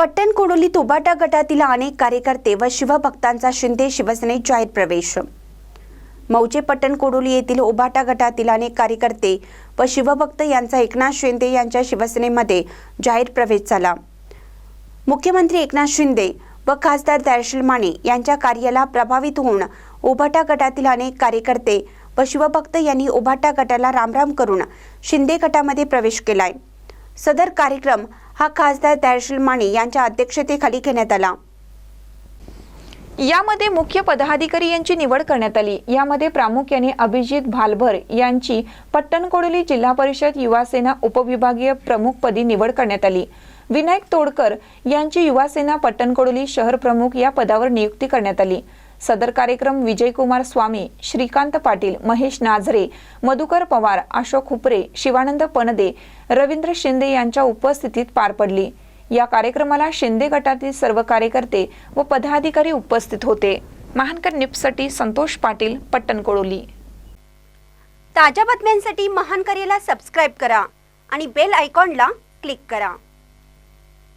पट्टण कोडोलीत उबाटा गटातील अनेक कार्यकर्ते व शिवभक्तांचा शिंदे शिवसेनेत जाहीर प्रवेश. मौजे पट्टण कोडोली येथील ओबाटा गटातील अनेक कार्यकर्ते व शिवभक्त यांचा एकनाथ शिंदे यांच्या शिवसेनेमध्ये जाहीर प्रवेश झाला. मुख्यमंत्री एकनाथ शिंदे व खासदार दर्शल माने यांच्या कार्याला प्रभावित होऊन उभाटा गटातील अनेक कार्यकर्ते व शिवभक्त यांनी उभाटा गटाला रामराम करून शिंदे गटामध्ये प्रवेश केलाय. सदर कार्यक्रम हा खासदार दर्शल माने यांच्या अध्यक्षतेखाली घेण्यात आला. यामध्ये मुख्य पदाधिकारी यांची निवड करण्यात आली. यामध्ये प्रामुख्याने अभिजित भालभर यांची पट्टणकोडोली जिल्हा परिषद युवासेना उपविभागीय प्रमुखपदी निवड करण्यात आली. विनायक तोडकर यांची युवासेना पट्टणकोडोली शहर प्रमुख या पदावर नियुक्ती करण्यात आली. सदर कार्यक्रम विजयकुमार स्वामी श्रीकांत पाटील महेश नाझरे मधुकर पवार अशोक हुपरे शिवानंद पनदे रवींद्र शिंदे यांच्या उपस्थितीत पार पडली. या कार्यक्रमाला शिंदे गटातील सर्व कार्यकर्ते व पदाधिकारी उपस्थित होते. महानकर निप्ससाठी संतोष पाटील पट्टणकोडोली. ताज्या बातम्यांसाठी महानकरेला सबस्क्राईब करा आणि बेल आयकॉनला क्लिक करा.